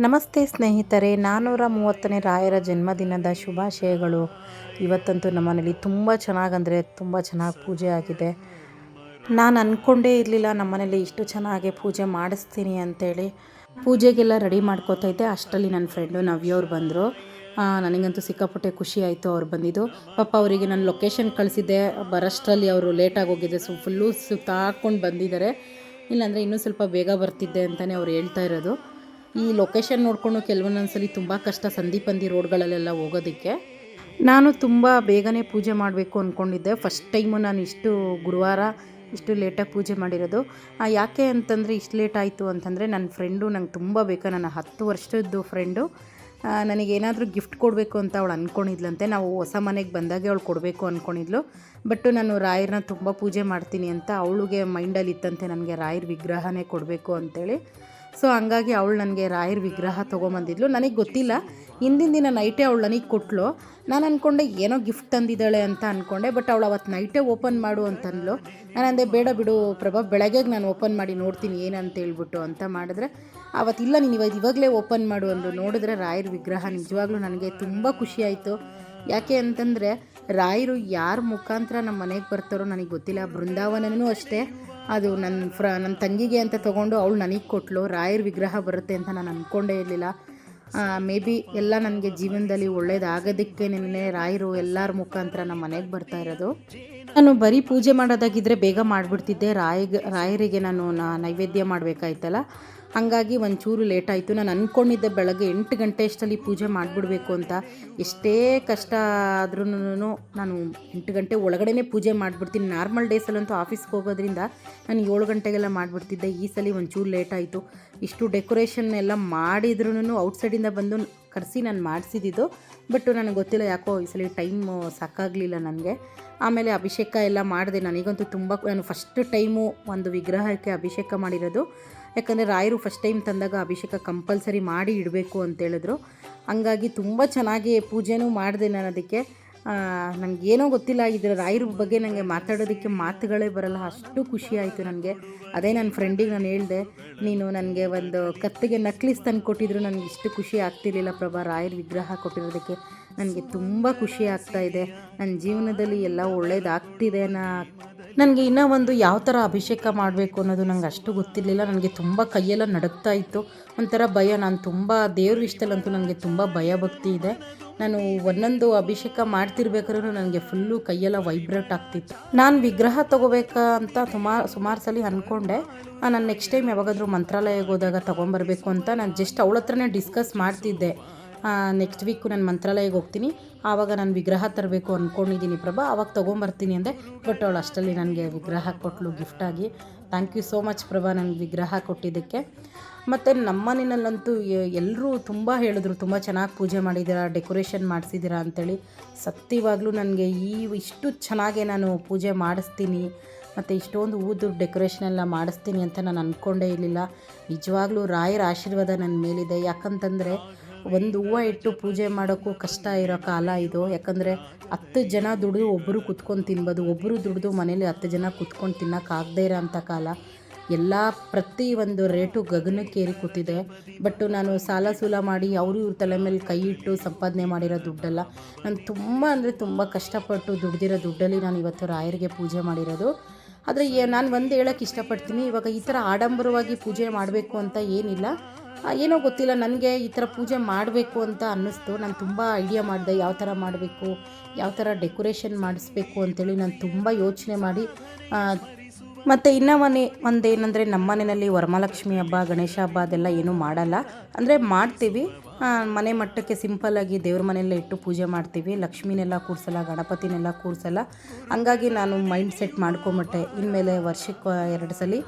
ನಮಸ್ತೆ ಸ್ನೇಹಿತರೆ ನಾನ್ನೂರ ಮೂವತ್ತನೇ ರಾಯರ ಜನ್ಮದಿನದ ಶುಭಾಶಯಗಳು. ಇವತ್ತಂತೂ ನಮ್ಮನೇಲಿ ತುಂಬ ಚೆನ್ನಾಗಂದರೆ ತುಂಬ ಚೆನ್ನಾಗಿ ಪೂಜೆ ಆಗಿದೆ. ನಾನು ಅಂದ್ಕೊಂಡೇ ಇರಲಿಲ್ಲ ನಮ್ಮನೇಲಿ ಇಷ್ಟು ಚೆನ್ನಾಗಿ ಪೂಜೆ ಮಾಡಿಸ್ತೀನಿ ಅಂತೇಳಿ. ಪೂಜೆಗೆಲ್ಲ ರೆಡಿ ಮಾಡ್ಕೋತಾ ಇದ್ದೆ. ಅಷ್ಟರಲ್ಲಿ ನನ್ನ ಫ್ರೆಂಡು ನವ್ಯವ್ರು ಬಂದರು. ನನಗಂತೂ ಸಿಕ್ಕಾಪಟ್ಟೆ ಖುಷಿ ಆಯಿತು ಅವ್ರು ಬಂದಿದ್ದು. ಪಾಪ ಅವರಿಗೆ ನಾನು ಲೊಕೇಶನ್ ಕಳಿಸಿದ್ದೆ. ಬರಷ್ಟರಲ್ಲಿ ಅವರು ಲೇಟಾಗಿ ಹೋಗಿದ್ದೆ. ಸೊ ಫುಲ್ಲು ಸುತ್ತಾಕೊಂಡು ಬಂದಿದ್ದಾರೆ. ಇಲ್ಲಾಂದರೆ ಇನ್ನೂ ಸ್ವಲ್ಪ ಬೇಗ ಬರ್ತಿದ್ದೆ ಅಂತಲೇ ಅವ್ರು ಹೇಳ್ತಾ ಇರೋದು. ಈ ಲೊಕೇಶನ್ ನೋಡಿಕೊಂಡು ಕೆಲವೊಂದೊಂದ್ಸಲಿ ತುಂಬ ಕಷ್ಟ ಸಂದೀಪಂದಿ ರೋಡ್ಗಳಲ್ಲೆಲ್ಲ ಹೋಗೋದಕ್ಕೆ? ನಾನು ತುಂಬ ಬೇಗನೆ ಪೂಜೆ ಮಾಡಬೇಕು ಅಂದ್ಕೊಂಡಿದ್ದೆ ಫಸ್ಟ್ ಟೈಮು ನಾನು ಇಷ್ಟು ಗುರುವಾರ ಇಷ್ಟು ಲೇಟಾಗಿ ಪೂಜೆ ಮಾಡಿರೋದು. ಯಾಕೆ ಅಂತಂದರೆ ಇಷ್ಟು ಲೇಟ್ ಆಯಿತು ಅಂತಂದರೆ ನನ್ನ ಫ್ರೆಂಡು ನಂಗೆ ತುಂಬ ಬೇಕಾ, ನನ್ನ ಹತ್ತು ವರ್ಷದ್ದು ಫ್ರೆಂಡು ನನಗೇನಾದರೂ ಗಿಫ್ಟ್ ಕೊಡಬೇಕು ಅಂತ ಅವಳು ಅಂದ್ಕೊಂಡಿದ್ಲಂತೆ ನಾವು ಹೊಸ ಮನೆಗೆ ಬಂದಾಗೆ ಅವಳು ಕೊಡಬೇಕು ಅಂದ್ಕೊಂಡಿದ್ಲು ಬಟ್ ನಾನು ರಾಯರನ್ನ ತುಂಬ ಪೂಜೆ ಮಾಡ್ತೀನಿ ಅಂತ ಅವಳಿಗೆ ಮೈಂಡಲ್ಲಿ ಇತ್ತಂತೆ ನನಗೆ ರಾಯರ ವಿಗ್ರಹನೇ ಕೊಡಬೇಕು ಅಂತೇಳಿ. ಸೊ ಹಂಗಾಗಿ ಅವಳು ನನಗೆ ರಾಯರ ವಿಗ್ರಹ ತೊಗೊಂಬಂದಿದ್ಲು. ನನಗೆ ಗೊತ್ತಿಲ್ಲ. ಹಿಂದಿನ ದಿನ ನೈಟೇ ಅವಳು ನನಗೆ ಕೊಟ್ಲು. ನಾನು ಅಂದ್ಕೊಂಡೆ ಏನೋ ಗಿಫ್ಟ್ ತಂದಿದ್ದಾಳೆ ಅಂತ ಅಂದ್ಕೊಂಡೆ ಬಟ್ ಅವಳು ಅವತ್ತು ನೈಟೇ ಓಪನ್ ಮಾಡು ಅಂತಂದ್ಲು ನಾನು ಅಂದೆ, ಬೇಡ ಬಿಡು ಪ್ರಭಾ ಬೆಳಗ್ಗೆಗೆ ನಾನು ಓಪನ್ ಮಾಡಿ ನೋಡ್ತೀನಿ ಏನಂತ ಹೇಳ್ಬಿಟ್ಟು ಅಂತ ಮಾಡಿದ್ರೆ ಅವತ್ತಿಲ್ಲ ನೀನು ಇವಾಗ ಇವಾಗಲೇ ಓಪನ್ ಮಾಡು ಅಂದು ನೋಡಿದ್ರೆ ರಾಯರ ವಿಗ್ರಹ ನಿಜವಾಗ್ಲೂ ನನಗೆ ತುಂಬ ಖುಷಿಯಾಯಿತು ಯಾಕೆ ಅಂತಂದರೆ, ರಾಯರು ಯಾರ ಮುಖಾಂತರ ನಮ್ಮ ಮನೆಗೆ ಬರ್ತಾರೋ ನನಗೆ ಗೊತ್ತಿಲ್ಲ. ಬೃಂದಾವನನೂ ಅಷ್ಟೇ. ಅದು ನನ್ನ ಫ್ರ, ನನ್ನ ತಂಗಿಗೆ ಅಂತ ತೊಗೊಂಡು ಅವಳು ನನಗೆ ಕೊಟ್ಲು. ರಾಯರ ವಿಗ್ರಹ ಬರುತ್ತೆ ಅಂತ ನಾನು ಅಂದ್ಕೊಂಡೇ ಇರಲಿಲ್ಲ. ಮೇ ಬಿ ಎಲ್ಲ ನನಗೆ ಜೀವನದಲ್ಲಿ ಒಳ್ಳೇದಾಗೋದಕ್ಕೆ ನಿನ್ನೆ ರಾಯರು ಎಲ್ಲರ ಮುಖಾಂತರ ನಮ್ಮ ಮನೆಗೆ ಬರ್ತಾ ಇರೋದು. ನಾನು ಬರೀ ಪೂಜೆ ಮಾಡೋದಾಗಿದ್ದರೆ ಬೇಗ ಮಾಡಿಬಿಡ್ತಿದ್ದೆ. ರಾಯಿಗೆ, ರಾಯರಿಗೆ ನಾನು ನೈವೇದ್ಯ ಮಾಡಬೇಕಾಯ್ತಲ್ಲ. ಹಾಗಾಗಿ ಒಂಚೂರು ಲೇಟ್ ಆಯಿತು. ನಾನು ಅಂದ್ಕೊಂಡಿದ್ದೆ ಬೆಳಗ್ಗೆ ಎಂಟು ಗಂಟೆ ಅಷ್ಟರಲ್ಲಿ ಪೂಜೆ ಮಾಡಿಬಿಡ್ಬೇಕು ಅಂತ. ಎಷ್ಟೇ ಕಷ್ಟ ಆದ್ರೂ ನಾನು ಎಂಟು ಗಂಟೆ ಒಳಗಡೆನೇ ಪೂಜೆ ಮಾಡಿಬಿಡ್ತೀನಿ. ನಾರ್ಮಲ್ ಡೇಸಲ್ಲಂತೂ ಆಫೀಸ್ಗೆ ಹೋಗೋದ್ರಿಂದ ನಾನು ಏಳು ಗಂಟೆಗೆಲ್ಲ ಮಾಡಿಬಿಡ್ತಿದ್ದೆ. ಈ ಸಲ ಒಂಚೂರು ಲೇಟ್ ಆಯಿತು. ಇಷ್ಟು ಡೆಕೋರೇಷನ್ ಎಲ್ಲ ಮಾಡಿದ್ರೂ ಔಟ್ಸೈಡಿಂದ ಬಂದು ಕರೆಸಿ ನಾನು ಮಾಡಿಸಿದ್ದು ಬಟ್ ನನಗೆ ಗೊತ್ತಿಲ್ಲ ಯಾಕೋ ಈ ಸಲ ಟೈಮು ಸಾಕಾಗಲಿಲ್ಲ ನನಗೆ. ಆಮೇಲೆ ಅಭಿಷೇಕ ಎಲ್ಲ ಮಾಡಿದೆ. ನನಗಂತೂ ತುಂಬ, ನಾನು ಫಸ್ಟ್ ಟೈಮು ಒಂದು ವಿಗ್ರಹಕ್ಕೆ ಅಭಿಷೇಕ ಮಾಡಿರೋದು. ಯಾಕಂದರೆ ರಾಯರು ಫಸ್ಟ್ ಟೈಮ್ ತಂದಾಗ ಅಭಿಷೇಕ ಕಂಪಲ್ಸರಿ ಮಾಡಿ ಇಡಬೇಕು ಅಂತೇಳಿದ್ರು ಹಂಗಾಗಿ ತುಂಬ ಚೆನ್ನಾಗಿ ಪೂಜೆನೂ ಮಾಡಿದೆ ನಾನು ಅದಕ್ಕೆ. ನನಗೇನೋ ಗೊತ್ತಿಲ್ಲ, ಇದರ ರಾಯರ ಬಗ್ಗೆ ನನಗೆ ಮಾತಾಡೋದಕ್ಕೆ ಮಾತುಗಳೇ ಬರಲ್ಲ. ಅಷ್ಟು ಖುಷಿ ಆಯಿತು ನನಗೆ ಅದೇ ನನ್ನ ಫ್ರೆಂಡಿಗೆ ನಾನು ಹೇಳಿದೆ, ನೀನು ನನಗೆ ಒಂದು ಕತ್ತಿಗೆ ನಕ್ಲಿಸ್ ತಂದು ಕೊಟ್ಟಿದ್ರು ನನಗೆ ಇಷ್ಟು ಖುಷಿ ಆಗ್ತಿರ್ಲಿಲ್ಲ ಪ್ರಭಾ. ರಾಯರ ವಿಗ್ರಹ ಕೊಟ್ಟಿರೋದಕ್ಕೆ ನನಗೆ ತುಂಬ ಖುಷಿ ಆಗ್ತಾ ಇದೆ. ನನ್ನ ಜೀವನದಲ್ಲಿ ಎಲ್ಲ ಒಳ್ಳೇದಾಗ್ತಿದೆ ನಾ ನನಗೆ ಇನ್ನೂ ಒಂದು ಯಾವ ಥರ ಅಭಿಷೇಕ ಮಾಡಬೇಕು ಅನ್ನೋದು ನಂಗೆ ಅಷ್ಟು ಗೊತ್ತಿರಲಿಲ್ಲ. ನನಗೆ ತುಂಬ ಕೈಯೆಲ್ಲ ನಡುಗ್ತಾ ಇತ್ತು. ಒಂಥರ ಭಯ. ನಾನು ತುಂಬ ದೇವ್ರ ವಿಷಯದಲ್ಲಂತೂ ನನಗೆ ತುಂಬ ಭಯ ಭಕ್ತಿ ಇದೆ. ನಾನು ಒಂದೊಂದು ಅಭಿಷೇಕ ಮಾಡ್ತಿರ್ಬೇಕಾದ್ರೂ ನನಗೆ ಫುಲ್ಲು ಕೈಯೆಲ್ಲ ವೈಬ್ರೇಟ್ ಆಗ್ತಿತ್ತು. ನಾನು ವಿಗ್ರಹ ತೊಗೋಬೇಕಾ ಅಂತ ಸುಮಾರು ಸುಮಾರು ಸಲ ಅಂದ್ಕೊಂಡೆ ನಾನು ನೆಕ್ಸ್ಟ್ ಟೈಮ್ ಯಾವಾಗಾದರೂ ಮಂತ್ರಾಲಯಕ್ಕೆ ಹೋದಾಗ ತೊಗೊಂಬರ್ಬೇಕು ಅಂತ ನಾನು ಜಸ್ಟ್ ಅವಳ ಹತ್ರನೇ ಡಿಸ್ಕಸ್ ಮಾಡ್ತಿದ್ದೆ. ನೆಕ್ಸ್ಟ್ ವೀಕು ನಾನು ಮಂತ್ರಾಲಯಕ್ಕೆ ಹೋಗ್ತೀನಿ. ಆವಾಗ ನಾನು ವಿಗ್ರಹ ತರಬೇಕು ಅಂದ್ಕೊಂಡಿದ್ದೀನಿ ಪ್ರಭಾ. ಆವಾಗ ತೊಗೊಂಬರ್ತೀನಿ ಅಂದೆ. ಬಟ್ ಅವಳು ಅಷ್ಟರಲ್ಲಿ ನನಗೆ ವಿಗ್ರಹ ಕೊಟ್ಟಲು ಗಿಫ್ಟಾಗಿ thank you so much Prabha ನನಗೆ ವಿಗ್ರಹ ಕೊಟ್ಟಿದ್ದಕ್ಕೆ. ಮತ್ತು ನಮ್ಮ ಮನೆಯಲ್ಲಂತೂ ಎಲ್ಲರೂ ತುಂಬ ಹೇಳಿದ್ರು, ತುಂಬ ಚೆನ್ನಾಗಿ ಪೂಜೆ ಮಾಡಿದ್ದೀರಾ ಡೆಕೋರೇಷನ್ ಮಾಡಿಸಿದ್ದೀರಾ ಅಂತೇಳಿ. ಸತ್ಯವಾಗಲೂ ನನಗೆ ಈ ಇಷ್ಟು ಚೆನ್ನಾಗೇ ನಾನು ಪೂಜೆ ಮಾಡಿಸ್ತೀನಿ. ಮತ್ತು ಇಷ್ಟೊಂದು ಊದು ಡೆಕೋರೇಷನ್ ಎಲ್ಲ ಮಾಡಿಸ್ತೀನಿ ಅಂತ ನಾನು ಅಂದ್ಕೊಂಡೇ ಇರಲಿಲ್ಲ. ನಿಜವಾಗ್ಲೂ ರಾಯರ ಆಶೀರ್ವಾದ ನನ್ನ ಮೇಲಿದೆ. ಯಾಕಂತಂದರೆ ಒಂದು ಹೂವು ಇಟ್ಟು ಪೂಜೆ ಮಾಡೋಕ್ಕೂ ಕಷ್ಟ ಇರೋ ಕಾಲ ಇದು. ಯಾಕಂದರೆ ಹತ್ತು ಜನ ದುಡಿದು ಒಬ್ಬರು ಕುತ್ಕೊಂಡು ತಿನ್ಬೋದು ಒಬ್ಬರು ದುಡಿದು ಮನೇಲಿ ಹತ್ತು ಜನ ಕುತ್ಕೊಂಡು ತಿನ್ನೋಕ್ಕಾಗದೇ ಇರೋ ಅಂಥ ಕಾಲ. ಎಲ್ಲ ಪ್ರತಿ ಒಂದು ರೇಟು ಗಗನಕ್ಕೇರಿ ಕೂತಿದೆ. ಬಟ್ ನಾನು ಸಾಲ ಸೂಲ ಮಾಡಿ ಅವರು ಇವ್ರ ತಲೆ ಮೇಲೆ ಕೈ ಇಟ್ಟು ಸಂಪಾದನೆ ಮಾಡಿರೋ ದುಡ್ಡಲ್ಲ. ನಾನು ತುಂಬ ಅಂದರೆ ತುಂಬ ಕಷ್ಟಪಟ್ಟು ದುಡ್ದಿರೋ ದುಡ್ಡಲ್ಲಿ ನಾನು ಇವತ್ತು ರಾಯರಿಗೆ ಪೂಜೆ ಮಾಡಿರೋದು. ಆದರೆ ನಾನು ಒಂದು ಹೇಳೋಕ್ಕೆ ಇಷ್ಟಪಡ್ತೀನಿ. ಇವಾಗ ಈ ಥರ ಆಡಂಬರವಾಗಿ ಪೂಜೆ ಮಾಡಬೇಕು ಅಂತ ಏನಿಲ್ಲ. ಏನೋ ಗೊತ್ತಿಲ್ಲ, ನನಗೆ ಈ ಥರ ಪೂಜೆ ಮಾಡಬೇಕು ಅಂತ ಅನ್ನಿಸ್ತು. ನಾನು ತುಂಬ ಐಡಿಯಾ ಮಾಡಿದೆ, ಯಾವ ಥರ ಮಾಡಬೇಕು, ಯಾವ ಥರ ಡೆಕೋರೇಷನ್ ಮಾಡಿಸ್ಬೇಕು ಅಂತೇಳಿ ನಾನು ತುಂಬ ಯೋಚನೆ ಮಾಡಿ ಮತ್ತು ಇನ್ನೂ ಮನೆ, ಒಂದೇನೆಂದರೆ ನಮ್ಮ ಮನೆಯಲ್ಲಿ ವರಮಹಾಲಕ್ಷ್ಮಿ ಹಬ್ಬ, ಗಣೇಶ ಹಬ್ಬ ಅದೆಲ್ಲ ಏನೂ ಮಾಡಲ್ಲ. ಅಂದರೆ ಮಾಡ್ತೀವಿ ಮನೆ ಮಟ್ಟಕ್ಕೆ ಸಿಂಪಲ್ಲಾಗಿ ದೇವ್ರ ಮನೆಯಲ್ಲೇ ಇಟ್ಟು ಪೂಜೆ ಮಾಡ್ತೀವಿ. ಲಕ್ಷ್ಮಿನೆಲ್ಲ ಕೂರಿಸಲ್ಲ, ಗಣಪತಿನೆಲ್ಲ ಕೂರಿಸಲ್ಲ. ಹಂಗಾಗಿ ನಾನು ಮೈಂಡ್ ಸೆಟ್ ಮಾಡ್ಕೊಂಬಿಟ್ಟೆ. ಇನ್ಮೇಲೆ ವರ್ಷಕ್ಕೆ ಎರಡು ಸಲ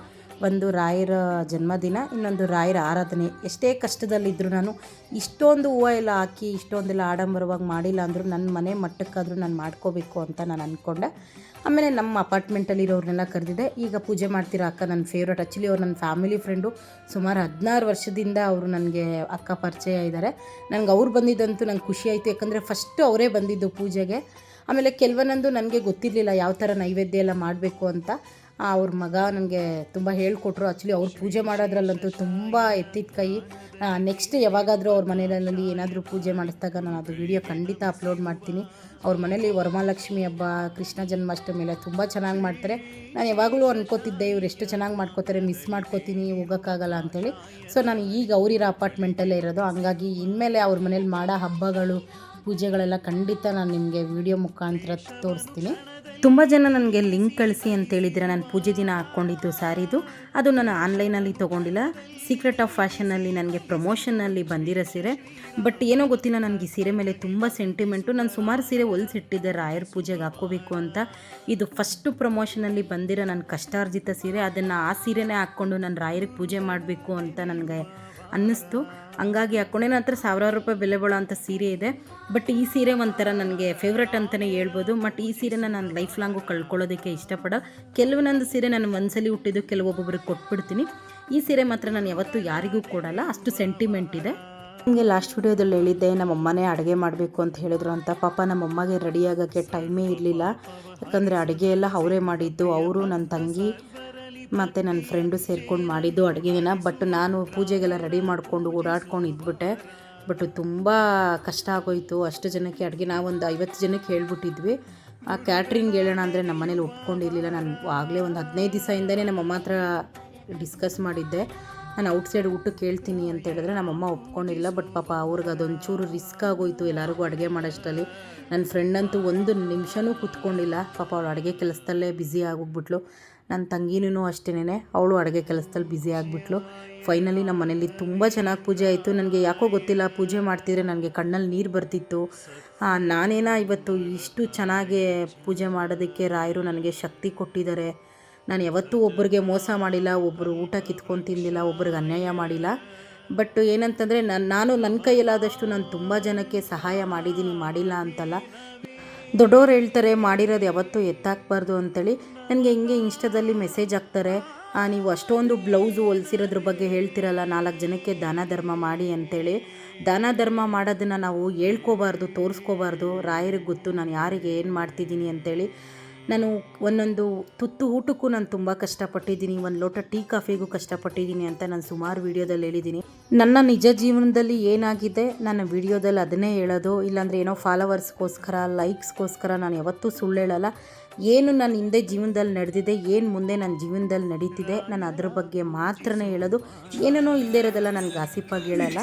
ಒಂದು ರಾಯರ ಜನ್ಮದಿನ, ಇನ್ನೊಂದು ರಾಯರ ಆರಾಧನೆ. ಎಷ್ಟೇ ಕಷ್ಟದಲ್ಲಿದ್ದರೂ ನಾನು ಇಷ್ಟೊಂದು ಹೂವು ಎಲ್ಲ ಹಾಕಿ, ಇಷ್ಟೊಂದೆಲ್ಲ ಆಡಂಬರವಾಗಿ ಮಾಡಿಲ್ಲ ಅಂದರೂ ನನ್ನ ಮನೆ ಮಟ್ಟಕ್ಕಾದರೂ ನಾನು ಮಾಡ್ಕೋಬೇಕು ಅಂತ ನಾನು ಅಂದ್ಕೊಂಡೆ ಆಮೇಲೆ ನಮ್ಮ ಅಪಾರ್ಟ್ಮೆಂಟಲ್ಲಿರೋರನ್ನೆಲ್ಲ ಕರೆದಿದ್ದೆ ಈಗ ಪೂಜೆ ಮಾಡ್ತೀರಾ ಅಕ್ಕ? ನನ್ನ ಫೇವ್ರೇಟ್ ಆ್ಯಕ್ಚುಲಿ ಅವ್ರು ನನ್ನ ಫ್ಯಾಮಿಲಿ ಫ್ರೆಂಡು ಸುಮಾರು ಹದಿನಾರು ವರ್ಷದಿಂದ ಅವರು ನನಗೆ ಅಕ್ಕ ಪರಿಚಯ ಇದ್ದಾರೆ. ನನಗೆ ಅವ್ರು ಬಂದಿದ್ದಂತೂ ನಂಗೆ ಖುಷಿ ಆಯಿತು, ಯಾಕಂದರೆ ಫಸ್ಟು ಅವರೇ ಬಂದಿದ್ದು ಪೂಜೆಗೆ. ಆಮೇಲೆ ಕೆಲವೊಂದೊಂದು ನನಗೆ ಗೊತ್ತಿರಲಿಲ್ಲ ಯಾವ ಥರ ನೈವೇದ್ಯ ಎಲ್ಲ ಮಾಡಬೇಕು ಅಂತ. ಅವ್ರ ಮಗ ನನಗೆ ತುಂಬ ಹೇಳಿಕೊಟ್ರು. ಆ್ಯಕ್ಚುಲಿ ಅವ್ರು ಪೂಜೆ ಮಾಡೋದ್ರಲ್ಲಂತೂ ತುಂಬ ಎತ್ತಿದ ಕೈ. ನೆಕ್ಸ್ಟ್ ಯಾವಾಗಾದರೂ ಅವ್ರ ಮನೆಯಲ್ಲಿ ಏನಾದರೂ ಪೂಜೆ ಮಾಡಿಸಿದಾಗ ನಾನು ಅದು ವಿಡಿಯೋ ಖಂಡಿತ ಅಪ್ಲೋಡ್ ಮಾಡ್ತೀನಿ. ಅವ್ರ ಮನೇಲಿ ವರಮಹಾಲಕ್ಷ್ಮಿ ಹಬ್ಬ, ಕೃಷ್ಣ ಜನ್ಮಾಷ್ಟಮಿ ಎಲ್ಲ ತುಂಬ ಚೆನ್ನಾಗಿ ಮಾಡ್ತಾರೆ. ನಾನು ಯಾವಾಗಲೂ ಅನ್ಕೋತಿದ್ದೆ, ಇವ್ರು ಎಷ್ಟು ಚೆನ್ನಾಗಿ ಮಾಡ್ಕೋತಾರೆ ಮಿಸ್ ಮಾಡ್ಕೋತೀನಿ, ಹೋಗೋಕ್ಕಾಗಲ್ಲ ಅಂಥೇಳಿ ಸೊ ನಾನು ಈಗ ಅವರಿರೋ ಅಪಾರ್ಟ್ಮೆಂಟಲ್ಲೇ ಇರೋದು. ಹಂಗಾಗಿ ಇನ್ಮೇಲೆ ಅವ್ರ ಮನೇಲಿ ಮಾಡೋ ಹಬ್ಬಗಳು, ಪೂಜೆಗಳೆಲ್ಲ ಖಂಡಿತ ನಾನು ನಿಮಗೆ ವಿಡಿಯೋ ಮುಖಾಂತರ ತೋರಿಸ್ತೀನಿ. ತುಂಬ ಜನ ನನಗೆ ಲಿಂಕ್ ಕಳಿಸಿ ಅಂತೇಳಿದರೆ ನಾನು ಪೂಜೆ ದಿನ ಹಾಕ್ಕೊಂಡಿದ್ದು ಸ್ಯಾರಿದು. ಅದು ನಾನು ಆನ್ಲೈನಲ್ಲಿ ತೊಗೊಂಡಿಲ್ಲ. ಸೀಕ್ರೆಟ್ ಆಫ್ ಫ್ಯಾಷನಲ್ಲಿ ನನಗೆ ಪ್ರಮೋಷನ್ನಲ್ಲಿ ಬಂದಿರೋ ಸೀರೆ. ಬಟ್ ಏನೋ ಗೊತ್ತಿಲ್ಲ, ನನಗೆ ಈ ಸೀರೆ ಮೇಲೆ ತುಂಬ ಸೆಂಟಿಮೆಂಟು ನಾನು ಸುಮಾರು ಸೀರೆ ಹೊಲಿಸಿಟ್ಟಿದ್ದೆ ರಾಯರ ಪೂಜೆಗೆ ಹಾಕ್ಕೋಬೇಕು ಅಂತ. ಇದು ಫಸ್ಟು ಪ್ರಮೋಷನಲ್ಲಿ ಬಂದಿರೋ ನನ್ನ ಕಷ್ಟಾರ್ಜಿತ ಸೀರೆ. ಅದನ್ನು ಆ ಸೀರೆನೇ ಹಾಕ್ಕೊಂಡು ನಾನು ರಾಯರಿಗೆ ಪೂಜೆ ಮಾಡಬೇಕು ಅಂತ ನನಗೆ ಅನ್ನಿಸ್ತು. ಹಂಗಾಗಿ ಹಾಕ್ಕೊಂಡೆ ನನ್ನ ಹತ್ರ ಸಾವಿರಾರು ರೂಪಾಯಿ ಬೆಲೆ ಬಾಳೋ ಅಂಥ ಸೀರೆ ಇದೆ. ಬಟ್ ಈ ಸೀರೆ ಒಂಥರ ನನಗೆ ಫೇವ್ರೆಟ್ ಅಂತಲೇ ಹೇಳ್ಬೋದು. ಬಟ್ ಈ ಸೀರೆನ ನಾನು ಲೈಫ್ ಲಾಂಗು ಕಳ್ಕೊಳ್ಳೋದಕ್ಕೆ ಇಷ್ಟಪಡ. ಕೆಲವೊಂದು ಸೀರೆ ನಾನು ಒಂದ್ಸಲಿ ಹುಟ್ಟಿದ್ದು ಕೆಲವೊಬ್ಬೊಬ್ರಿಗೆ ಕೊಟ್ಬಿಡ್ತೀನಿ. ಈ ಸೀರೆ ಮಾತ್ರ ನಾನು ಯಾವತ್ತೂ ಯಾರಿಗೂ ಕೊಡಲ್ಲ. ಅಷ್ಟು ಸೆಂಟಿಮೆಂಟ್ ಇದೆ. ನಿಮಗೆ ಲಾಸ್ಟ್ ವಿಡಿಯೋದಲ್ಲಿ ಹೇಳಿದ್ದೆ ನಮ್ಮಮ್ಮನೇ ಅಡುಗೆ ಮಾಡಬೇಕು ಅಂತ ಹೇಳಿದ್ರು ಅಂತ. ಪಾಪ ನಮ್ಮಮ್ಮಗೆ ರೆಡಿಯಾಗೋಕ್ಕೆ ಟೈಮೇ ಇರಲಿಲ್ಲ. ಯಾಕಂದರೆ ಅಡುಗೆ ಎಲ್ಲ ಅವರೇ ಮಾಡಿದ್ದು. ಅವರು ನನ್ನ ತಂಗಿ ಮತ್ತು ನನ್ನ ಫ್ರೆಂಡು ಸೇರ್ಕೊಂಡು ಮಾಡಿದ್ದು ಅಡುಗೆನ ಬಟ್ ನಾನು ಪೂಜೆಗೆಲ್ಲ ರೆಡಿ ಮಾಡಿಕೊಂಡು ಓಡಾಡ್ಕೊಂಡು ಇದ್ಬಿಟ್ಟೆ. ಬಟ್ ತುಂಬ ಕಷ್ಟ ಆಗೋಯಿತು. ಅಷ್ಟು ಜನಕ್ಕೆ ಅಡುಗೆ ನಾವೊಂದು ಐವತ್ತು ಜನಕ್ಕೆ ಹೇಳ್ಬಿಟ್ಟಿದ್ವಿ. ಆ ಕ್ಯಾಟ್ರಿಂಗ್ ಹೇಳೋಣ ಅಂದರೆ ನಮ್ಮ ಮನೇಲಿ ಒಪ್ಕೊಂಡಿರಲಿಲ್ಲ. ನಾನು ಆಗಲೇ ಒಂದು ಹದಿನೈದು ದಿವಸದಿಂದನೇ ನಮ್ಮಮ್ಮ ಹತ್ರ ಡಿಸ್ಕಸ್ ಮಾಡಿದ್ದೆ. ನಾನು ಔಟ್ಸೈಡ್ ಊಟಕ್ಕೆ ಕೇಳ್ತೀನಿ ಅಂತ ಹೇಳಿದ್ರೆ ನಮ್ಮಮ್ಮ ಒಪ್ಕೊಂಡಿಲ್ಲ. ಬಟ್ ಪಾಪ ಅವ್ರಿಗೆ ಅದೊಂದು ಚೂರು ರಿಸ್ಕ್ ಆಗೋಯ್ತು ಎಲ್ಲರಿಗೂ ಅಡುಗೆ ಮಾಡೋಷ್ಟರಲ್ಲಿ. ನನ್ನ ಫ್ರೆಂಡ್ ಅಂತೂ ಒಂದು ನಿಮಿಷನೂ ಕೂತ್ಕೊಂಡಿಲ್ಲ. ಪಾಪ ಅವಳು ಅಡುಗೆ ಕೆಲಸದಲ್ಲೇ ಬ್ಯುಸಿ ಆಗೋಗ್ಬಿಟ್ಲು. ನನ್ನ ತಂಗಿನೂ ಅಷ್ಟೇನೆ ಅವಳು ಅಡುಗೆ ಕೆಲಸದಲ್ಲಿ ಬ್ಯುಸಿ ಆಗಿಬಿಟ್ಲು. ಫೈನಲಿ ನಮ್ಮ ಮನೇಲಿ ತುಂಬ ಚೆನ್ನಾಗಿ ಪೂಜೆ ಆಯಿತು. ನನಗೆ ಯಾಕೋ ಗೊತ್ತಿಲ್ಲ, ಪೂಜೆ ಮಾಡ್ತಿದ್ರೆ ನನಗೆ ಕಣ್ಣಲ್ಲಿ ನೀರು ಬರ್ತಿತ್ತು. ನಾನೇನ ಇವತ್ತು ಇಷ್ಟು ಚೆನ್ನಾಗಿ ಪೂಜೆ ಮಾಡೋದಕ್ಕೆ ರಾಯರು ನನಗೆ ಶಕ್ತಿ ಕೊಟ್ಟಿದ್ದಾರೆ. ನಾನು ಯಾವತ್ತೂ ಒಬ್ಬರಿಗೆ ಮೋಸ ಮಾಡಿಲ್ಲ ಒಬ್ಬರು ಊಟ ಕಿತ್ಕೊಂಡು ತಿಂದಿಲ್ಲ, ಒಬ್ರಿಗೆ ಅನ್ಯಾಯ ಮಾಡಿಲ್ಲ. ಬಟ್ ಏನಂತಂದರೆ ನಾನು ನಾನು ನನ್ನ ಕೈಯಲ್ಲಾದಷ್ಟು ನಾನು ತುಂಬ ಜನಕ್ಕೆ ಸಹಾಯ ಮಾಡಿದ್ದೀನಿ, ಮಾಡಿಲ್ಲ ಅಂತಲ್ಲ. ದೊಡ್ಡವ್ರು ಹೇಳ್ತಾರೆ, ಮಾಡಿರೋದು ಯಾವತ್ತೂ ಎತ್ತಾಕಬಾರ್ದು ಅಂತೇಳಿ. ನನಗೆ ಹಿಂಗೆ ಇನ್ಸ್ಟಾದಲ್ಲಿ ಮೆಸೇಜ್ ಹಾಕ್ತಾರೆ ನೀವು ಅಷ್ಟೊಂದು ಬ್ಲೌಸು ಹೊಲಿಸಿರೋದ್ರ ಬಗ್ಗೆ ಹೇಳ್ತಿರಲ್ಲ, ನಾಲ್ಕು ಜನಕ್ಕೆ ದಾನ ಧರ್ಮ ಮಾಡಿ ಅಂತೇಳಿ. ದಾನ ಧರ್ಮ ಮಾಡೋದನ್ನು ನಾವು ಹೇಳ್ಕೋಬಾರ್ದು, ತೋರಿಸ್ಕೋಬಾರ್ದು. ರಾಯರಿಗೆ ಗೊತ್ತು, ನಾನು ಯಾರಿಗೆ ಏನು ಮಾಡ್ತಿದ್ದೀನಿ ಅಂತೇಳಿ. ನಾನು ಒಂದೊಂದು ತುತ್ತು ಊಟಕ್ಕೂ ನಾನು ತುಂಬ ಕಷ್ಟಪಟ್ಟಿದ್ದೀನಿ, ಒಂದು ಲೋಟ ಟೀ ಕಾಫಿಗೂ ಕಷ್ಟಪಟ್ಟಿದ್ದೀನಿ ಅಂತ ನಾನು ಸುಮಾರು ವೀಡಿಯೋದಲ್ಲಿ ಹೇಳಿದ್ದೀನಿ. ನನ್ನ ನಿಜ ಜೀವನದಲ್ಲಿ ಏನಾಗಿದೆ, ನನ್ನ ವೀಡಿಯೋದಲ್ಲಿ ಅದನ್ನೇ ಹೇಳೋದು, ಇಲ್ಲಾಂದರೆ ಏನೋ ಫಾಲೋವರ್ಸ್ಗೋಸ್ಕರ, ಲೈಕ್ಸ್ಗೋಸ್ಕರ ನಾನು ಯಾವತ್ತೂ ಸುಳ್ಳು ಹೇಳಲ್ಲ. ಏನು ನನ್ನ ಹಿಂದೆ ಜೀವನದಲ್ಲಿ ನಡೆದಿದೆ, ಏನು ಮುಂದೆ ನನ್ನ ಜೀವನದಲ್ಲಿ ನಡೀತಿದೆ, ನಾನು ಅದ್ರ ಬಗ್ಗೆ ಮಾತ್ರನೇ ಹೇಳೋದು. ಏನೇನೋ ಇಲ್ಲದೇ ಇರೋದೆಲ್ಲ ನಾನು ಗಾಸಿಪಾಗಿ ಹೇಳಲ್ಲ.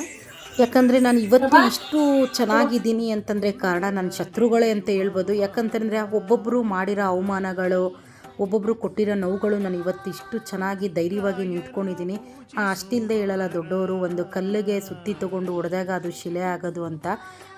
ಯಾಕಂದರೆ ನಾನು ಇವತ್ತು ಇಷ್ಟು ಚೆನ್ನಾಗಿದ್ದೀನಿ ಅಂತಂದರೆ ಕಾರಣ ನನ್ನ ಶತ್ರುಗಳೇ ಅಂತ ಹೇಳ್ಬೋದು. ಯಾಕಂತಂದರೆ ಒಬ್ಬೊಬ್ಬರು ಮಾಡಿರೋ ಅವಮಾನಗಳು ಒಬ್ಬೊಬ್ಬರು ಕೊಟ್ಟಿರೋ ನೋವುಗಳು ನಾನು ಇವತ್ತಿಷ್ಟು ಚೆನ್ನಾಗಿ ಧೈರ್ಯವಾಗಿ ನಿಂತ್ಕೊಂಡಿದ್ದೀನಿ. ಅಷ್ಟಿಲ್ಲದೆ ಹೇಳಲ್ಲ ದೊಡ್ಡವರು, ಒಂದು ಕಲ್ಲಿಗೆ ಸುತ್ತಿ ತೊಗೊಂಡು ಹೊಡೆದಾಗ ಅದು ಶಿಲೆ ಆಗೋದು ಅಂತ.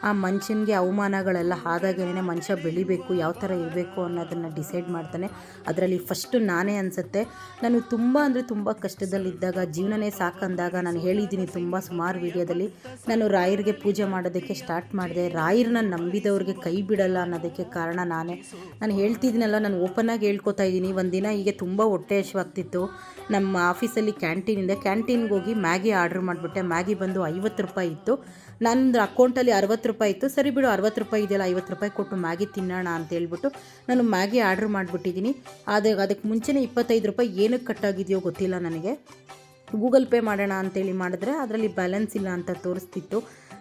ಆ ಮನುಷ್ಯನಿಗೆ ಅವಮಾನಗಳೆಲ್ಲ ಆದಾಗೇನೆ ಮನುಷ್ಯ ಬೆಳಿಬೇಕು, ಯಾವ ಥರ ಇರಬೇಕು ಅನ್ನೋದನ್ನು ಡಿಸೈಡ್ ಮಾಡ್ತಾನೆ. ಅದರಲ್ಲಿ ಫಸ್ಟು ನಾನೇ ಅನಿಸುತ್ತೆ. ನಾನು ತುಂಬ ಅಂದರೆ ತುಂಬ ಕಷ್ಟದಲ್ಲಿದ್ದಾಗ, ಜೀವನನೇ ಸಾಕಂದಾಗ ನಾನು ಹೇಳಿದ್ದೀನಿ ತುಂಬ ಸುಮಾರು ವಿಡಿಯೋದಲ್ಲಿ. ನಾನು ರಾಯರಿಗೆ ಪೂಜೆ ಮಾಡೋದಕ್ಕೆ ಸ್ಟಾರ್ಟ್ ಮಾಡಿದೆ. ರಾಯರನ್ನ ನಂಬಿದವ್ರಿಗೆ ಕೈ ಬಿಡಲ್ಲ ಅನ್ನೋದಕ್ಕೆ ಕಾರಣ ನಾನೇ. ನಾನು ಹೇಳ್ತಿದ್ದೀನಲ್ಲ ನಾನು ಓಪನ್ನಾಗಿ ಹೇಳ್ಕೊತಾ ಇದ್ದೀನಿ. ಒಂದಿನ ಹೀಗೆ ತುಂಬ ಹೊಟ್ಟೆ ಹಸಿವಾಗ್ತಿತ್ತು. ನಮ್ಮ ಆಫೀಸಲ್ಲಿ ಕ್ಯಾಂಟೀನಿಂದ ಕ್ಯಾಂಟೀನ್ಗೆ ಹೋಗಿ ಮ್ಯಾಗಿ ಆರ್ಡ್ರ್ ಮಾಡಿಬಿಟ್ಟೆ. ಮ್ಯಾಗಿ ಬಂದು ಐವತ್ತು ರೂಪಾಯಿ ಇತ್ತು. ನಂದು ಅಕೌಂಟಲ್ಲಿ ಅರವತ್ತು ರೂಪಾಯಿ ಇತ್ತು. ಸರಿ ಬಿಡು, ಅರವತ್ತು ರೂಪಾಯಿ ಇದೆಯಲ್ಲ, ಐವತ್ತು ರೂಪಾಯಿ ಕೊಟ್ಟು ಮ್ಯಾಗಿ ತಿನ್ನೋಣ ಅಂತ ಹೇಳ್ಬಿಟ್ಟು ನಾನು ಮ್ಯಾಗಿ ಆರ್ಡ್ರ್ ಮಾಡಿಬಿಟ್ಟಿದ್ದೀನಿ. ಆದರೆ ಅದಕ್ಕೆ ಮುಂಚೆನೇ ಇಪ್ಪತ್ತೈದು ರೂಪಾಯಿ ಏನಕ್ಕೆ ಕಟ್ಟಾಗಿದೆಯೋ ಗೊತ್ತಿಲ್ಲ ನನಗೆ. ಗೂಗಲ್ ಪೇ ಮಾಡೋಣ ಅಂತೇಳಿ ಮಾಡಿದ್ರೆ ಅದರಲ್ಲಿ ಬ್ಯಾಲೆನ್ಸ್ ಇಲ್ಲ ಅಂತ ತೋರಿಸ್ತಿತ್ತು.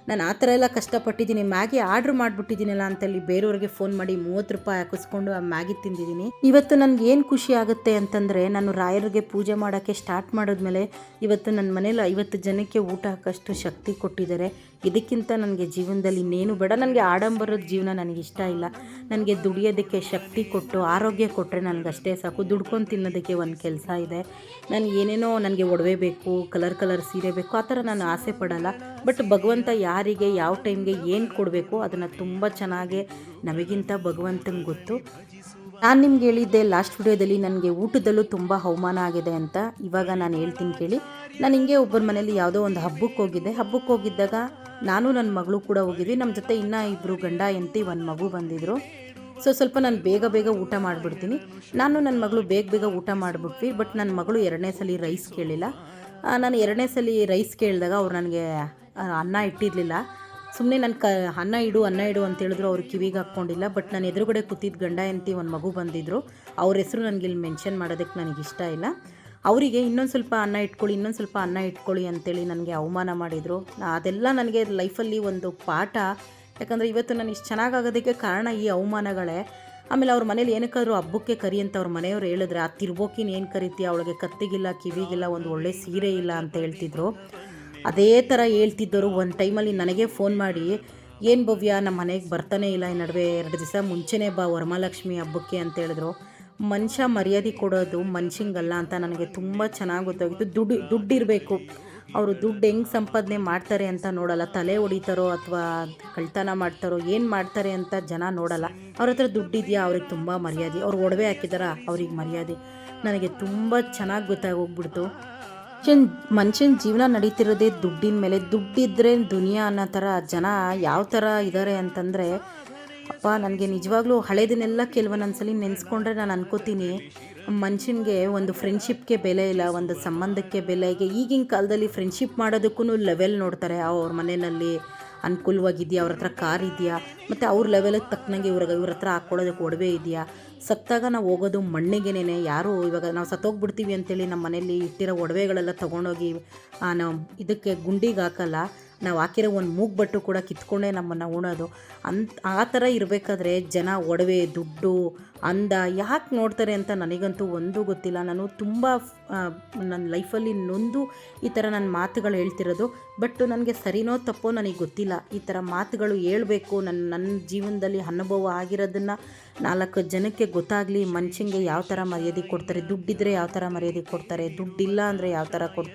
ನಾನು ಆ ಥರ ಎಲ್ಲ ಕಷ್ಟಪಟ್ಟಿದ್ದೀನಿ. ಮ್ಯಾಗಿ ಆರ್ಡ್ರ್ ಮಾಡಿಬಿಟ್ಟಿದ್ದೀನಲ್ಲ ಅಂತೇಳಿ ಬೇರೆಯವ್ರಿಗೆ ಫೋನ್ ಮಾಡಿ ಮೂವತ್ತು ರೂಪಾಯಿ ಹಾಕಿಸ್ಕೊಂಡು ಆ ಮ್ಯಾಗಿ ತಿಂದಿದ್ದೀನಿ. ಇವತ್ತು ನನಗೆ ಏನು ಖುಷಿ ಆಗುತ್ತೆ ಅಂತಂದರೆ ನಾನು ರಾಯರಿಗೆ ಪೂಜೆ ಮಾಡೋಕ್ಕೆ ಸ್ಟಾರ್ಟ್ ಮಾಡಿದ್ಮೇಲೆ ಇವತ್ತು ನನ್ನ ಮನೇಲಿ ಐವತ್ತು ಜನಕ್ಕೆ ಊಟ ಹಾಕೋಷ್ಟು ಶಕ್ತಿ ಕೊಟ್ಟಿದ್ದಾರೆ. ಇದಕ್ಕಿಂತ ನನಗೆ ಜೀವನದಲ್ಲಿ ಇನ್ನೇನು ಬೇಡ. ನನಗೆ ಆಡಂಬರದ ಜೀವನ ನನಗೆ ಇಷ್ಟ ಇಲ್ಲ. ನನಗೆ ದುಡಿಯೋದಕ್ಕೆ ಶಕ್ತಿ ಕೊಟ್ಟು ಆರೋಗ್ಯ ಕೊಟ್ಟರೆ ನನಗಷ್ಟೇ ಸಾಕು. ದುಡ್ಕೊಂಡು ತಿನ್ನೋದಕ್ಕೆ ಒಂದು ಕೆಲಸ ಇದೆ. ನನಗೆ ಏನೇನೋ ನನಗೆ ಒಡವೆ ಬೇಕು ಕಲರ್ ಕಲರ್ ಸೀರೆ ಬೇಕು, ಆ ಥರ ನಾನು ಆಸೆ ಪಡಲ್ಲ. ಬಟ್ ಭಗವಂತ ಯಾರಿಗೆ, ಯಾವ ಟೈಮ್ಗೆ ಏನು ಕೊಡಬೇಕು ಅದನ್ನು ತುಂಬ ಚೆನ್ನಾಗಿ ನಮಗಿಂತ ಭಗವಂತಂಗೆ ಗೊತ್ತು. ನಾನು ನಿಮ್ಗೆ ಹೇಳಿದ್ದೆ ಲಾಸ್ಟ್ ವಿಡಿಯೋದಲ್ಲಿ ನನಗೆ ಊಟದಲ್ಲೂ ತುಂಬ ಅವಮಾನ ಆಗಿದೆ ಅಂತ. ಇವಾಗ ನಾನು ಹೇಳ್ತೀನಿ ಕೇಳಿ. ನಾನು ಹಿಂಗೆ ಒಬ್ಬರ ಮನೇಲಿ ಯಾವುದೋ ಒಂದು ಹಬ್ಬಕ್ಕೆ ಹೋಗಿದ್ದೆ. ಹಬ್ಬಕ್ಕೆ ಹೋಗಿದ್ದಾಗ ನಾನು ನನ್ನ ಮಗಳು ಕೂಡ ಹೋಗಿದ್ವಿ. ನಮ್ಮ ಜೊತೆ ಇನ್ನೂ ಇಬ್ಬರು ಗಂಡ ಎಂತಿ ಒಂದು ಮಗು ಬಂದಿದ್ದರು ಸೊ ಸ್ವಲ್ಪ ನಾನು ಬೇಗ ಬೇಗ ಊಟ ಮಾಡಿಬಿಡ್ತೀನಿ. ನಾನು ನನ್ನ ಮಗಳು ಬೇಗ ಬೇಗ ಊಟ ಮಾಡಿಬಿಟ್ವಿ ಬಟ್ ನನ್ನ ಮಗಳು ಎರಡನೇ ಸಲ ರೈಸ್ ಕೇಳಿಲ್ಲ. ನಾನು ಎರಡನೇ ಸಲ ರೈಸ್ ಕೇಳಿದಾಗ ಅವ್ರು ನನಗೆ ಅನ್ನ ಇಟ್ಟಿರಲಿಲ್ಲ. ಸುಮ್ಮನೆ ನನ್ನ ಕ, ಅನ್ನ ಇಡು ಅನ್ನ ಇಡು ಅಂತ ಹೇಳಿದ್ರು ಅವ್ರು ಕಿವಿಗೆ ಹಾಕ್ಕೊಂಡಿಲ್ಲ ಬಟ್ ನಾನು ಎದುರುಗಡೆ ಕೂತಿದ್ದ ಗಂಡ ಎಂತಿ ಒಂದು ಮಗು ಬಂದಿದ್ದರು ಅವ್ರ ಹೆಸರು ನನಗೆ ಇಲ್ಲಿ ಮೆನ್ಷನ್ ಮಾಡೋದಕ್ಕೆ ನನಗೆ ಇಷ್ಟ ಇಲ್ಲ. ಅವರಿಗೆ ಇನ್ನೊಂದು ಸ್ವಲ್ಪ ಅನ್ನ ಇಟ್ಕೊಳ್ಳಿ, ಇನ್ನೊಂದು ಸ್ವಲ್ಪ ಅನ್ನ ಇಟ್ಕೊಳ್ಳಿ ಅಂತೇಳಿ ನನಗೆ ಅವಮಾನ ಮಾಡಿದರು. ಅದೆಲ್ಲ ನನಗೆ ಲೈಫಲ್ಲಿ ಒಂದು ಪಾಠ ಯಾಕಂದರೆ ಇವತ್ತು ನಾನು ಇಷ್ಟು ಚೆನ್ನಾಗಾಗೋದಕ್ಕೆ ಕಾರಣ ಈ ಅವಮಾನಗಳೇ. ಆಮೇಲೆ ಅವ್ರ ಮನೇಲಿ ಏನಕ್ಕಾದ್ರೂ ಹಬ್ಬಕ್ಕೆ ಕರಿ ಅಂತ ಅವ್ರ ಮನೆಯವ್ರು ಹೇಳಿದ್ರೆ, ಆ ತಿರ್ಬೋಕಿನ ಏನು ಕರಿತೀಯ? ಅವಳಿಗೆ ಕತ್ತಿಗಿಲ್ಲ, ಕಿವಿಗಿಲ್ಲ, ಒಂದು ಒಳ್ಳೆ ಸೀರೆ ಇಲ್ಲ ಅಂತ ಹೇಳ್ತಿದ್ರು. ಅದೇ ಥರ ಹೇಳ್ತಿದ್ದರು. ಒಂದು ಟೈಮಲ್ಲಿ ನನಗೆ ಫೋನ್ ಮಾಡಿ, ಏನು ಭವ್ಯ ನಮ್ಮ ಮನೆಗೆ ಬರ್ತಾನೆ ಇಲ್ಲ, ಈ ನಡುವೆ ಎರಡು ದಿವಸ ಮುಂಚೆನೇ ಬಾ ವರಮಹಾಲಕ್ಷ್ಮಿ ಹಬ್ಬಕ್ಕೆ ಅಂತ ಹೇಳಿದ್ರು. ಮನುಷ್ಯ ಮರ್ಯಾದೆ ಕೊಡೋದು ಮನುಷ್ಯಂಗಲ್ಲ ಅಂತ ನನಗೆ ತುಂಬ ಚೆನ್ನಾಗಿ ಗೊತ್ತಾಗಿತ್ತು. ದುಡ್ಡು ದುಡ್ಡಿರಬೇಕು. ಅವರು ದುಡ್ಡು ಹೆಂಗೆ ಸಂಪಾದನೆ ಮಾಡ್ತಾರೆ ಅಂತ ನೋಡಲ್ಲ. ತಲೆ ಹೊಡಿತಾರೋ ಅಥವಾ ಕಳ್ತನ ಮಾಡ್ತಾರೋ, ಏನು ಮಾಡ್ತಾರೆ ಅಂತ ಜನ ನೋಡಲ್ಲ. ಅವ್ರ ಹತ್ರ ದುಡ್ಡಿದೆಯಾ ಅವ್ರಿಗೆ ತುಂಬ ಮರ್ಯಾದೆ. ಅವ್ರು ಒಡವೆ ಹಾಕಿದಾರ? ಅವ್ರಿಗೆ ಮರ್ಯಾದೆ. ನನಗೆ ತುಂಬ ಚೆನ್ನಾಗಿ ಗೊತ್ತಾಗೋಗ್ಬಿಡ್ತು. ಮನುಷ್ಯನ ಮನುಷ್ಯನ ಜೀವನ ನಡೀತಿರೋದೇ ದುಡ್ಡಿನ ಮೇಲೆ. ದುಡ್ಡಿದ್ರೆ ದುನಿಯಾ ಅನ್ನೋ ಥರ ಜನ ಯಾವ ಥರ ಇದ್ದಾರೆ ಅಂತಂದರೆ ಅಪ್ಪ, ನನಗೆ ನಿಜವಾಗ್ಲೂ ಹಳೇದನ್ನೆಲ್ಲ ಕೆಲವೊಂದೊಂದ್ಸಲಿ ನೆನೆಸ್ಕೊಂಡ್ರೆ ನಾನು ಅನ್ಕೋತೀನಿ. ಮನುಷ್ಯನಿಗೆ ಒಂದು ಫ್ರೆಂಡ್ಶಿಪ್ಗೆ ಬೆಲೆ ಇಲ್ಲ, ಒಂದು ಸಂಬಂಧಕ್ಕೆ ಬೆಲೆ ಈಗ ಈಗಿನ ಕಾಲದಲ್ಲಿ ಫ್ರೆಂಡ್ಶಿಪ್ ಮಾಡೋದಕ್ಕೂ ಲೆವೆಲ್ ನೋಡ್ತಾರೆ. ಅವ್ರ ಮನೆಯಲ್ಲಿ ಅನುಕೂಲವಾಗಿದೆಯಾ, ಅವ್ರ ಹತ್ರ ಕಾರ್ ಇದೆಯಾ? ಮತ್ತು ಅವ್ರ ಲೆವೆಲಿಗೆ ತಕ್ಕನಂಗೆ ಇವ್ರಿಗೆ ಇವ್ರ ಹತ್ರ ಹಾಕ್ಕೊಳ್ಳೋದಕ್ಕೆ ಒಡವೆ ಇದೆಯಾ? ಸತ್ತಾಗ ನಾವು ಹೋಗೋದು ಮಣ್ಣಿಗೆನೇ ಯಾರು ಇವಾಗ ನಾವು ಸತ್ತೋಗ್ಬಿಡ್ತೀವಿ ಅಂತೇಳಿ ನಮ್ಮ ಮನೇಲಿ ಇಟ್ಟಿರೋ ಒಡವೆಗಳೆಲ್ಲ ತೊಗೊಂಡೋಗಿ ನಾವು ಇದಕ್ಕೆ ಗುಂಡಿಗೆ ಹಾಕಲ್ಲ. ನಾವು ಹಾಕಿರೋ ಒಂದು ಮೂಗ್ಬಟ್ಟು ಕೂಡ ಕಿತ್ಕೊಂಡೇ ನಮ್ಮನ್ನು ಉಣೋದು. ಅಂತ ಆ ಥರ ಇರಬೇಕಾದ್ರೆ ಜನ ಒಡವೆ, ದುಡ್ಡು ಅಂದ ಯಾಕೆ ನೋಡ್ತಾರೆ ಅಂತ ನನಗಂತೂ ಒಂದೂ ಗೊತ್ತಿಲ್ಲ. ನಾನು ತುಂಬ ನನ್ನ ಲೈಫಲ್ಲಿ ನೊಂದು ಈ ಥರ ನನ್ನ ಮಾತುಗಳು ಹೇಳ್ತಿರೋದು, ಬಟ್ ನನಗೆ ಸರಿನೋ ತಪ್ಪೋ ನನಗೆ ಗೊತ್ತಿಲ್ಲ. ಈ ಥರ ಮಾತುಗಳು ಹೇಳಬೇಕು ನನ್ನ ನನ್ನ ಜೀವನದಲ್ಲಿ ಅನುಭವ ಆಗಿರೋದನ್ನು ನಾಲ್ಕು ಜನಕ್ಕೆ ಗೊತ್ತಾಗಲಿ ಮನುಷ್ಯಂಗೆ ಯಾವ ಥರ ಮರ್ಯಾದೆ ಕೊಡ್ತಾರೆ, ದುಡ್ಡಿದ್ರೆ ಯಾವ ಥರ ಮರ್ಯಾದೆ ಕೊಡ್ತಾರೆ, ದುಡ್ಡಿಲ್ಲ ಅಂದರೆ ಯಾವ ಥರ ಕೊಡ್,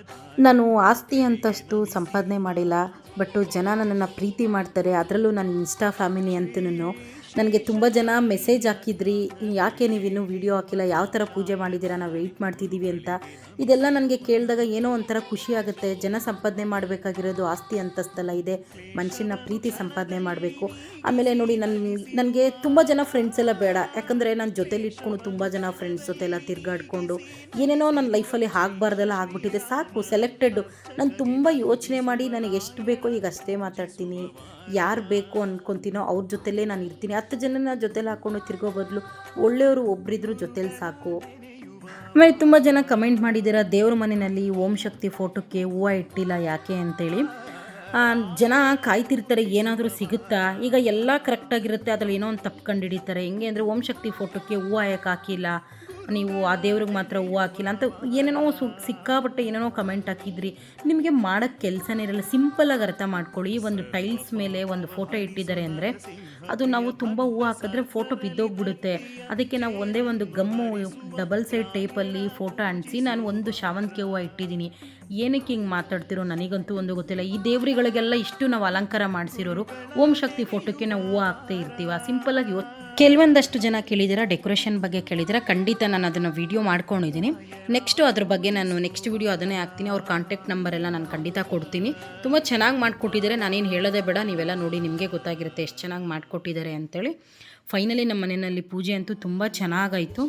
ನಾನು ಆಸ್ತಿ ಅಂತಷ್ಟು ಸಂಪಾದನೆ ಮಾಡಿಲ್ಲ, ಬಟ್ ಜನ ನನ್ನನ್ನು ಪ್ರೀತಿ ಮಾಡ್ತಾರೆ, ಅದರಲ್ಲೂ ನನ್ನ ಇನ್ಸ್ಟಾ ಫ್ಯಾಮಿಲಿ ಅಂತನೂ ನನಗೆ ತುಂಬ ಜನ ಮೆಸೇಜ್ ಹಾಕಿದ್ರಿ, ಯಾಕೆ ನೀವು ಇನ್ನೂ ವೀಡಿಯೋ ಹಾಕಿಲ್ಲ, ಯಾವ ಥರ ಪೂಜೆ ಮಾಡಿದ್ದೀರಾ, ನಾವು ವೆಯ್ಟ್ ಮಾಡ್ತಿದ್ದೀವಿ ಅಂತ. ಇದೆಲ್ಲ ನನಗೆ ಕೇಳಿದಾಗ ಏನೋ ಒಂಥರ ಖುಷಿ ಆಗುತ್ತೆ. ಜನ ಸಂಪಾದನೆ ಮಾಡಬೇಕಾಗಿರೋದು ಆಸ್ತಿ ಅಂತಸ್ತಲ್ಲ ಇದೆ. ಮನುಷ್ಯನ ಪ್ರೀತಿ ಸಂಪಾದನೆ ಮಾಡಬೇಕು. ಆಮೇಲೆ ನೋಡಿ ನನ್ನ ನನಗೆ ತುಂಬ ಜನ ಫ್ರೆಂಡ್ಸ್ ಎಲ್ಲ ಬೇಡ. ಯಾಕಂದರೆ ನಾನು ಜೊತೇಲಿ ಇಟ್ಕೊಂಡು ತುಂಬ ಜನ ಫ್ರೆಂಡ್ಸ್ ಜೊತೆ ಎಲ್ಲ ತಿರ್ಗಾಡ್ಕೊಂಡು ಏನೇನೋ ನನ್ನ ಲೈಫಲ್ಲಿ ಆಗಬಾರ್ದೆಲ್ಲ ಆಗ್ಬಿಟ್ಟಿದೆ. ಸಾಕು ಸೆಲೆಕ್ಟೆಡ್ ನಾನು ತುಂಬ ಯೋಚನೆ ಮಾಡಿ ನನಗೆ ಎಷ್ಟು ಬೇಕೋ ಈಗ ಅಷ್ಟೇ ಮಾತಾಡ್ತೀನಿ. ಯಾರು ಬೇಕು ಅನ್ಕೊತೀನೋ ಅವ್ರ ಜೊತೆಲೇ ನಾನು ಇರ್ತೀನಿ. ಹತ್ತು ಜನನ ಜೊತೆಲಿ ಹಾಕ್ಕೊಂಡು ತಿರ್ಗೋ ಬದಲು ಒಳ್ಳೆಯವರು ಒಬ್ಬರಿದ್ರು ಜೊತೇಲಿ ಸಾಕು. ಆಮೇಲೆ ತುಂಬ ಜನ ಕಮೆಂಟ್ ಮಾಡಿದ್ದೀರಾ, ದೇವ್ರ ಮನೆಯಲ್ಲಿ ಓಂ ಶಕ್ತಿ ಫೋಟೋಕ್ಕೆ ಹೂವು ಇಟ್ಟಿಲ್ಲ ಯಾಕೆ ಅಂತೇಳಿ. ಜನ ಕಾಯ್ತಿರ್ತಾರೆ, ಏನಾದರೂ ಸಿಗುತ್ತಾ? ಈಗ ಎಲ್ಲ ಕರೆಕ್ಟಾಗಿರುತ್ತೆ ಅದರಲ್ಲಿ ಏನೋ ಒಂದು ತಪ್ಪು ಕಂಡು ಹಿಡಿತಾರೆ. ಹೆಂಗೆ ಅಂದರೆ ಓಂ ಶಕ್ತಿ ಫೋಟೋಕ್ಕೆ ಹೂವು ಯಾಕೆ ಹಾಕಿಲ್ಲ? ನೀವು ಆ ದೇವ್ರಿಗೆ ಮಾತ್ರ ಹೂವು ಹಾಕಿಲ್ಲ ಅಂತ ಏನೇನೋ ಸು ಸಿಕ್ಕಾಪಟ್ಟೆ ಏನೇನೋ ಕಮೆಂಟ್ ಹಾಕಿದ್ರಿ. ನಿಮಗೆ ಮಾಡೋಕ್ಕೆ ಕೆಲಸನೇ ಇರಲ್ಲ. ಸಿಂಪಲಾಗಿ ಅರ್ಥ ಮಾಡ್ಕೊಳ್ಳಿ. ಒಂದು ಟೈಲ್ಸ್ ಮೇಲೆ ಒಂದು ಫೋಟೋ ಇಟ್ಟಿದ್ದಾರೆ ಅಂದರೆ ಅದು ನಾವು ತುಂಬ ಹೂವು ಹಾಕಿದ್ರೆ ಫೋಟೋ ಬಿದ್ದೋಗ್ಬಿಡುತ್ತೆ. ಅದಕ್ಕೆ ನಾವು ಒಂದೇ ಒಂದು ಗಮ್ಮು ಡಬಲ್ ಸೈಡ್ ಟೇಪಲ್ಲಿ ಫೋಟೋ ಅಂಟಿಸಿ ನಾನು ಒಂದು ಶಾವಂತಿಗೆ ಹೂವು ಇಟ್ಟಿದ್ದೀನಿ. ಏನಕ್ಕೆ ಹಿಂಗೆ ಮಾತಾಡ್ತಿರೋ ನನಗಂತೂ ಒಂದು ಗೊತ್ತಿಲ್ಲ. ಈ ದೇವ್ರಿಗಳಿಗೆಲ್ಲ ಇಷ್ಟು ನಾವು ಅಲಂಕಾರ ಮಾಡಿಸಿರೋರು ಓಂ ಶಕ್ತಿ ಫೋಟೋಕ್ಕೆ ನಾವು ಹೂವು ಹಾಕ್ತಾ ಇರ್ತೀವ. ಸಿಂಪಲಾಗಿ ಕೆಲವೊಂದಷ್ಟು ಜನ ಕೇಳಿದ್ದೀರಾ, ಡೆಕೋರೇಷನ್ ಬಗ್ಗೆ ಕೇಳಿದ್ದೀರಾ, ಖಂಡಿತ ನಾನು ಅದನ್ನು ವಿಡಿಯೋ ಮಾಡ್ಕೊಂಡಿದ್ದೀನಿ. ನೆಕ್ಸ್ಟು ಅದ್ರ ಬಗ್ಗೆ ನಾನು ನೆಕ್ಸ್ಟ್ ವಿಡಿಯೋ ಅದನ್ನೇ ಹಾಕ್ತೀನಿ, ಅವ್ರ ಕಾಂಟ್ಯಾಕ್ಟ್ ಎಲ್ಲ ನಾನು ಖಂಡಿತ ಕೊಡ್ತೀನಿ. ತುಂಬ ಚೆನ್ನಾಗಿ ಮಾಡಿಕೊಟ್ಟಿದ್ದಾರೆ, ನಾನೇನು ಹೇಳೋದೇ ಬೇಡ, ನೀವೆಲ್ಲ ನೋಡಿ ನಿಮಗೆ ಗೊತ್ತಾಗಿರುತ್ತೆ ಎಷ್ಟು ಚೆನ್ನಾಗಿ ಮಾಡಿಕೊಟ್ಟಿದ್ದಾರೆ ಅಂತೇಳಿ. ಫೈನಲಿ ನಮ್ಮ ಮನೆಯಲ್ಲಿ ಪೂಜೆ ಅಂತೂ ತುಂಬ ಚೆನ್ನಾಗಾಯಿತು.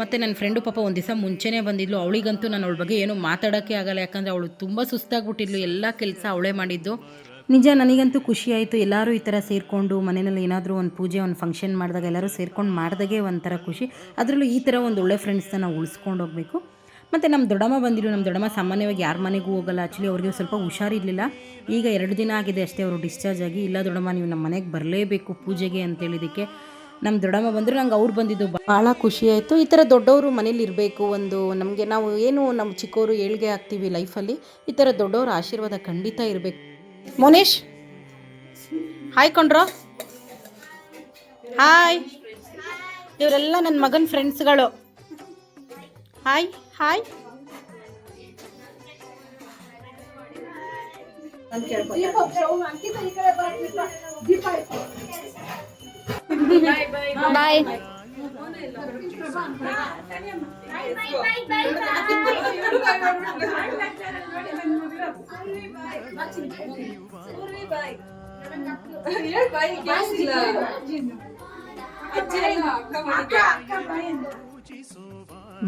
ಮತ್ತು ನನ್ನ ಫ್ರೆಂಡು ಪಾಪ ಒಂದು ದಿವಸ ಮುಂಚೆನೇ ಬಂದಿದ್ಲು, ಅವಳಿಗಂತೂ ನಾನು ಅವಳ ಬಗ್ಗೆ ಏನೂ ಮಾತಾಡೋಕ್ಕೆ ಆಗಲ್ಲ, ಯಾಕಂದರೆ ಅವಳು ತುಂಬ ಸುಸ್ತಾಗ್ಬಿಟ್ಟಿದ್ಲು, ಎಲ್ಲ ಕೆಲಸ ಅವಳೇ ಮಾಡಿದ್ದು. ನಿಜ, ನನಗಂತೂ ಖುಷಿ ಆಯಿತು. ಎಲ್ಲರೂ ಈ ಥರ ಸೇರಿಕೊಂಡು ಮನೆಯಲ್ಲಿ ಏನಾದರೂ ಒಂದು ಪೂಜೆ, ಒಂದು ಫಂಕ್ಷನ್ ಮಾಡಿದಾಗ ಎಲ್ಲರೂ ಸೇರ್ಕೊಂಡು ಮಾಡಿದಾಗೆ ಒಂಥರ ಖುಷಿ. ಅದರಲ್ಲೂ ಈ ಥರ ಒಂದು ಒಳ್ಳೆ ಫ್ರೆಂಡ್ಸ್ನ ನಾವು ಉಳಿಸ್ಕೊಂಡು ಹೋಗಬೇಕು. ಮತ್ತು ನಮ್ಮ ದೊಡ್ಡಮ್ಮ ಬಂದಿರು ನಮ್ಮ ದೊಡ್ಡಮ್ಮ ಸಾಮಾನ್ಯವಾಗಿ ಯಾರ ಮನೆಗೂ ಹೋಗಲ್ಲ. ಆ್ಯಕ್ಚುಲಿ ಅವ್ರಿಗೆ ಸ್ವಲ್ಪ ಹುಷಾರಿರಲಿಲ್ಲ ಈಗ ಎರಡು ದಿನ ಆಗಿದೆ ಅಷ್ಟೇ ಅವರು ಡಿಸ್ಚಾರ್ಜ್ ಆಗಿ. ಇಲ್ಲ ದೊಡ್ಡಮ್ಮ, ನೀವು ನಮ್ಮ ಮನೆಗೆ ಬರಲೇಬೇಕು ಪೂಜೆಗೆ ಅಂತೇಳಿದಕ್ಕೆ ನಮ್ಮ ದೊಡ್ಡಮ್ಮ ಬಂದರು, ನಂಗೆ ಅವ್ರು ಬಂದಿದ್ದು ಭಾಳ ಖುಷಿ ಆಯಿತು. ಈ ಥರ ದೊಡ್ಡವರು ಮನೇಲಿ ಇರಬೇಕು ಒಂದು ನಮಗೆ. ನಾವು ಏನು ನಮ್ಮ ಚಿಕ್ಕವರು ಏಳ್ಗೆ ಆಗ್ತೀವಿ ಲೈಫಲ್ಲಿ ಈ ಥರ ದೊಡ್ಡವ್ರ ಆಶೀರ್ವಾದ ಖಂಡಿತ ಇರಬೇಕು. ಮೋನೇಶ್? ಹಾಯ್ ಕೊಂಡ್ರೋ ಹಾಯ್ ಇವರೆಲ್ಲ ನನ್ನ ಮಗನ ಫ್ರೆಂಡ್ಸ್ಗಳು ಹಾಯ್ ಹಾಯ್ ಬಾಯ್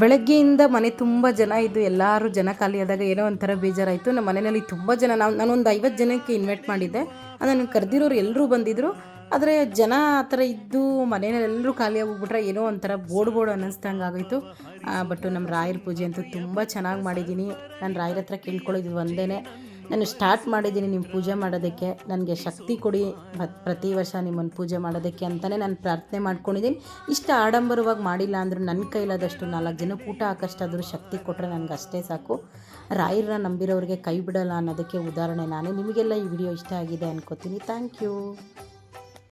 ಬೆಳಗ್ಗೆಯಿಂದ ಮನೆ ತುಂಬ ಜನ ಇದ್ದು ಎಲ್ಲರೂ ಜನ ಖಾಲಿಯಾದಾಗ ಏನೋ ಒಂಥರ ಬೇಜಾರಾಯಿತು. ನಮ್ಮ ಮನೆಯಲ್ಲಿ ತುಂಬ ಜನ ನಾವು ನಾನೊಂದು ಐವತ್ತು ಜನಕ್ಕೆ ಇನ್ವೈಟ್ ಮಾಡಿದ್ದೆ. ನಾನು ಕರೆದಿರೋರು ಎಲ್ಲರೂ ಬಂದಿದ್ದರು ಆದರೆ ಜನ ಆ ಥರ ಇದ್ದು ಮನೆಯಲ್ಲಿ ಎಲ್ಲರೂ ಖಾಲಿ ಹೋಗ್ಬಿಟ್ರೆ ಏನೋ ಒಂಥರ ಬೋಡ್ ಬೋರ್ಡ್ ಅನ್ನಿಸ್ದಂಗೆ ಆಗೋಯ್ತು. ಬಟ್ ನಮ್ಮ ರಾಯರ ಪೂಜೆ ಅಂತೂ ತುಂಬ ಚೆನ್ನಾಗಿ ಮಾಡಿದ್ದೀನಿ. ನಾನು ರಾಯರ ಹತ್ರ ಕೇಳ್ಕೊಳ್ಳೋದು ಒಂದೇ ನಾನು ಸ್ಟಾರ್ಟ್ ಮಾಡಿದ್ದೀನಿ ನಿಮ್ಮ ಪೂಜೆ ಮಾಡೋದಕ್ಕೆ. ನನಗೆ ಶಕ್ತಿ ಕೊಡಿ. ಪ್ರತಿ ವರ್ಷ ನಿಮ್ಮನ್ನು ಪೂಜೆ ಮಾಡೋದಕ್ಕೆ ಅಂತಲೇ ನಾನು ಪ್ರಾರ್ಥನೆ ಮಾಡ್ಕೊಂಡಿದ್ದೀನಿ. ಇಷ್ಟು ಆಡಂಬರವಾಗಿ ಮಾಡಿಲ್ಲ ಅಂದರೂ ನನ್ನ ಕೈಲಾದಷ್ಟು ನಾಲ್ಕು ಜನ ಊಟ ಹಾಕಷ್ಟಾದರೂ ಶಕ್ತಿ ಕೊಟ್ಟರೆ ನನಗೆ ಅಷ್ಟೇ ಸಾಕು. ರಾಯರನ್ನ ನಂಬಿರೋರಿಗೆ ಕೈ ಬಿಡೋಲ್ಲ ಅನ್ನೋದಕ್ಕೆ ಉದಾಹರಣೆ ನಾನೇ. ನಿಮಗೆಲ್ಲ ಈ ವಿಡಿಯೋ ಇಷ್ಟ ಆಗಿದೆ ಅನ್ಕೋತೀನಿ. Thank you